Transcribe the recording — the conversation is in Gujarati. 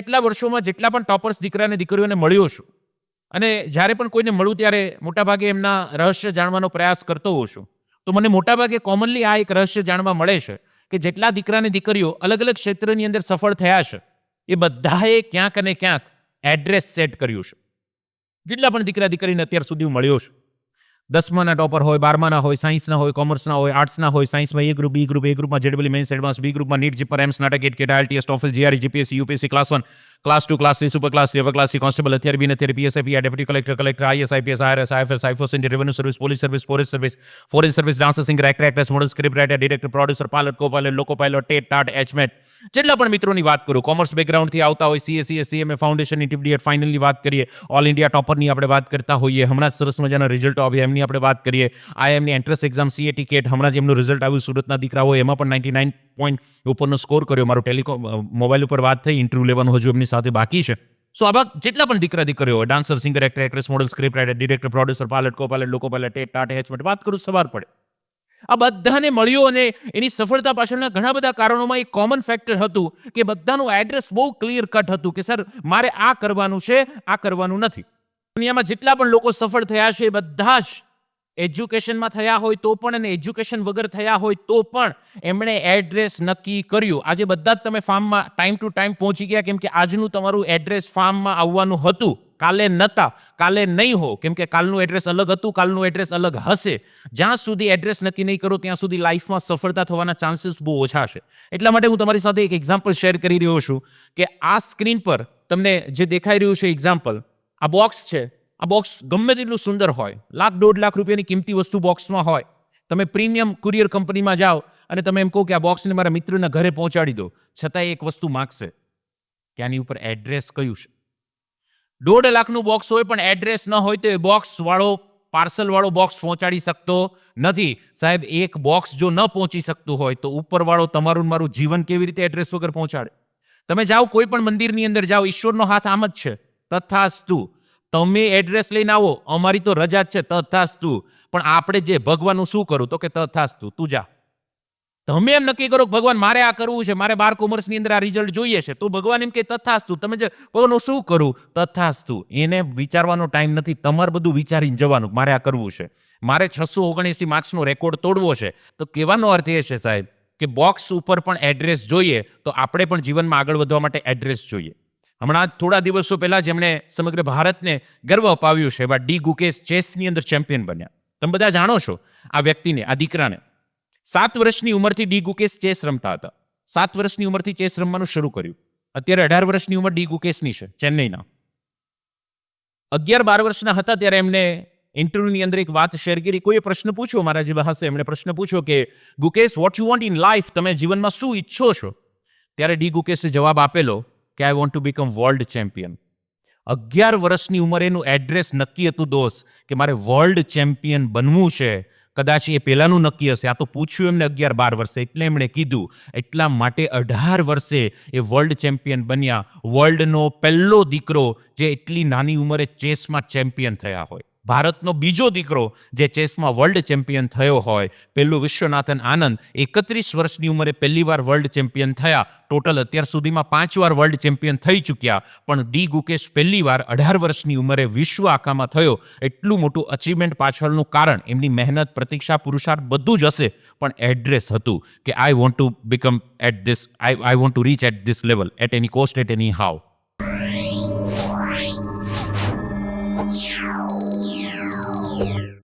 એટલા વર્ષોમાં જેટલા પણ ટોપર્સ દીકરા અને દીકરીઓને મળ્યો છું અને જ્યારે પણ કોઈને મળું ત્યારે મોટાભાગે એમના રહસ્ય જાણવાનો પ્રયાસ કરતો હોઉં છું. તો મને મોટાભાગે કોમનલી આ એક રહસ્ય જાણવા મળે છે કે જેટલા દીકરા અને દીકરીઓ અલગ અલગ ક્ષેત્રની અંદર સફળ થયા છે, એ બધાએ ક્યાંક અને ક્યાંક એડ્રેસ સેટ કર્યું છે. જેટલા પણ દીકરા દીકરીને અત્યાર સુધી હું મળ્યો છું. દસમાના ટોપર હોય, બારમાના હોય, સાયન્સના હોય, કોમર્સના હોય, આર્ટ્સના હોય, સાયન્સમાં એ ગ્રુપ બી ગ્રુપ એ ગ્રુપમાં જેડબલી મેન્સ એડવાન્સ બી ગ્રુપમાં નીટ જીપર એમ્સ નાટક CAT IELTS TOEFL GRE GPSC UPSC class one class two class three super class three our class constable અત્યારે બી અત્યારે PSI PR deputy collector collector IAS IPS IRS IFS IFoS Indian revenue service police service forest service foreign service dancer singer actor actress model script writer director producer pilot co pilot loco pilot TET TAT HMAT જેટલા પણ મિત્રોની વાત કરું કોમર્સ બેકગ્રાઉન્ડથી આવતા હોય CA CA CMA foundation intermediate ફાઇનલની વાત કરીએ ઓલ ઇન્ડિયા ટોપરની આપણે વાત કરતા હોઈએ, હમણાં જ સરસ મજાના રિઝલ્ટ આવ્યા, એમની આપણે વાત કરીએ. આઈએમની એન્ટ્રન્સ એક્ઝામ સીએટી કેટ હમણાં જ એમનું રિઝલ્ટ આવ્યું સુરતના દીકરા હોય એમાં પણ નાઇન્ટી નાઇન પોઈન્ટ ઉપરનો સ્કોર કર્યો. મારો ટેલિકોમ મોબાઈલ ઉપર વાત થઈ ઇન્ટરવ્યુ લેવાનું હજુ એમની સાથે બાકી છે. સો આવા જેટલા પણ દીકરા દીકરીઓ હોય dancer singer actor actress model script writer director producer pilot co pilot loco pilot TET TAT HMAT વાત કરું, સવાર પડે. આ બધાને મળ્યું અને એની સફળતા પાછળના ઘણા બધા કારણોમાં એક કોમન ફેક્ટર હતું કે બધાનું એડ્રેસ બહુ ક્લિયર કટ હતું કે, સર, મારે આ કરવાનું છે, આ કરવાનું નથી. દુનિયામાં જેટલા પણ લોકો સફળ થયા છે બધા જ એજ્યુકેશનમાં થયા હોય તો પણ અને એજ્યુકેશન વગર થયા હોય તો પણ એમણે એડ્રેસ નક્કી કર્યું. આજે બધા જ તમે ફાર્મમાં ટાઈમ ટુ ટાઈમ પહોંચી ગયા કેમ કે આજનું તમારું એડ્રેસ ફાર્મમાં આવવાનું હતું. કાલે નતા, કાલે નહીં હો. કેમ કે કાલનું એડ્રેસ અલગ હતું, કાલનું એડ્રેસ અલગ હશે. જ્યાં સુધી એડ્રેસ નક્કી નહીં કરો, ત્યાં સુધી લાઈફમાં સફળતા થવાના ચાન્સીસ બહુ ઓછા છે. એટલા માટે હું તમારી સાથે એક એક્ઝામ્પલ શેર કરી રહ્યો છું કે આ સ્ક્રીન પર તમને જે દેખાઈ રહ્યું છે એક્ઝામ્પલ આ બોક્સ છે. આ બોક્સ ગમે તેટલું સુંદર હોય, લાખ દોઢ લાખ રૂપિયાની કિંમતી વસ્તુ બોક્સમાં હોય, તમે પ્રીમિયમ કુરિયર કંપનીમાં જાઓ અને તમે એમ કહો કે આ બોક્સને મારા મિત્રના ઘરે પહોંચાડી દો, છતાંય એક વસ્તુ માગશે, કે આની ઉપર એડ્રેસ કયું છે? દોઢ લાખનું બોક્સ હોય પણ એડ્રેસ ન હોય તો એ બોક્સવાળો પાર્સલવાળો બોક્સ પહોંચાડી શકતો નથી. સાહેબ, એક બોક્સ જો ન પહોંચી શકતું હોય તો ઉપરવાળો તમારું મારું જીવન કેવી રીતે એડ્રેસ વગર પહોંચાડે? તમે જાઓ, કોઈ પણ મંદિરની અંદર જાઓ, ઈશ્વરનો હાથ આમ જ છે. તથાસ્તુ તમે એડ્રેસ લઈને આવો. અમારી તો રજા જ છે, તથાસ્તુ. પણ આપણે જે ભગવાનનું શું કરું? તો કે તથાસ્તુ. તું જા. તમે એમ નક્કી કરો ભગવાન મારે આ કરવું છે, મારે બાર કોમર્સની અંદર આ રિઝલ્ટ જોઈએ છે. તો ભગવાન એમ કે તથાસ્તુ. તમે જે ભગવાનનું શું કરું? તથાસ્તુ. એને વિચારવાનો ટાઈમ નથી. તમારે બધું વિચારીને જવાનું મારે આ કરવું છે. મારે છસો ઓગણએંસી માર્ક્સનો રેકોર્ડ તોડવો છે. તો કહેવાનો અર્થ એ છે સાહેબ કે બોક્સ ઉપર પણ એડ્રેસ જોઈએ, તો આપણે પણ જીવનમાં આગળ વધવા માટે એડ્રેસ જોઈએ. હમણાં થોડા દિવસો પહેલા જેમણે સમગ્ર ભારતને ગર્વ અપાવ્યું છે એવા ડી ગુકેશ ચેસની અંદર ચેમ્પિયન બન્યા. તમે બધા જાણો છો આ વ્યક્તિને, આ દીકરાને. સાત વર્ષની ઉંમરથી ડી ગુકેશ ચેસ રમતા હતા. સાત વર્ષની ઉંમરથી ચેસ રમવાનું શરૂ કર્યું. અત્યારે અઢાર વર્ષની ઉંમર ડી ગુકેશની છે, ચેન્નઈના. અગિયાર બાર વર્ષના હતા ત્યારે એમને ઇન્ટરવ્યુની અંદર એક વાત શેર કરી. કોઈએ પ્રશ્ન પૂછ્યો મારા જેવા હશે? એમણે પ્રશ્ન પૂછ્યો કે, Gukesh what you want in life તમે જીવનમાં શું ઈચ્છો છો? ત્યારે ડી ગુકેશે જવાબ આપેલો કે I want to become world champion અગિયાર વર્ષની ઉંમરે એનું એડ્રેસ નક્કી હતું દોસ્ત કે મારે વર્લ્ડ ચેમ્પિયન બનવું છે. કદાચ એ પહેલાંનું નક્કી હશે. આ તો પૂછ્યું એમને અગિયાર બાર વર્ષે. એટલે એમણે કીધું, એટલા માટે અઢાર વર્ષે એ વર્લ્ડ ચેમ્પિયન બન્યા. વર્લ્ડનો પહેલો દીકરો જે એટલી નાની ઉંમરે ચેસમાં ચેમ્પિયન થયા હોય. ભારતનો બીજો દીકરો જે ચેસમાં વર્લ્ડ ચેમ્પિયન થયો હોય. પેલું વિશ્વનાથન આનંદ એકત્રીસ વર્ષની ઉંમરે પહેલીવાર વર્લ્ડ ચેમ્પિયન થયા. ટોટલ અત્યાર સુધીમાં પાંચ વાર વર્લ્ડ ચેમ્પિયન થઈ ચૂક્યા. પણ ડી ગુકેશ પહેલીવાર અઢાર વર્ષની ઉંમરે વિશ્વ આખામાં થયો. એટલું મોટું અચીવમેન્ટ પાછળનું કારણ એમની મહેનત, પ્રતીક્ષા, પુરુષાર્થ બધું જ હશે. પણ એડ્રેસ હતું કે I want to become at this I I want to reach at this level at any cost at any how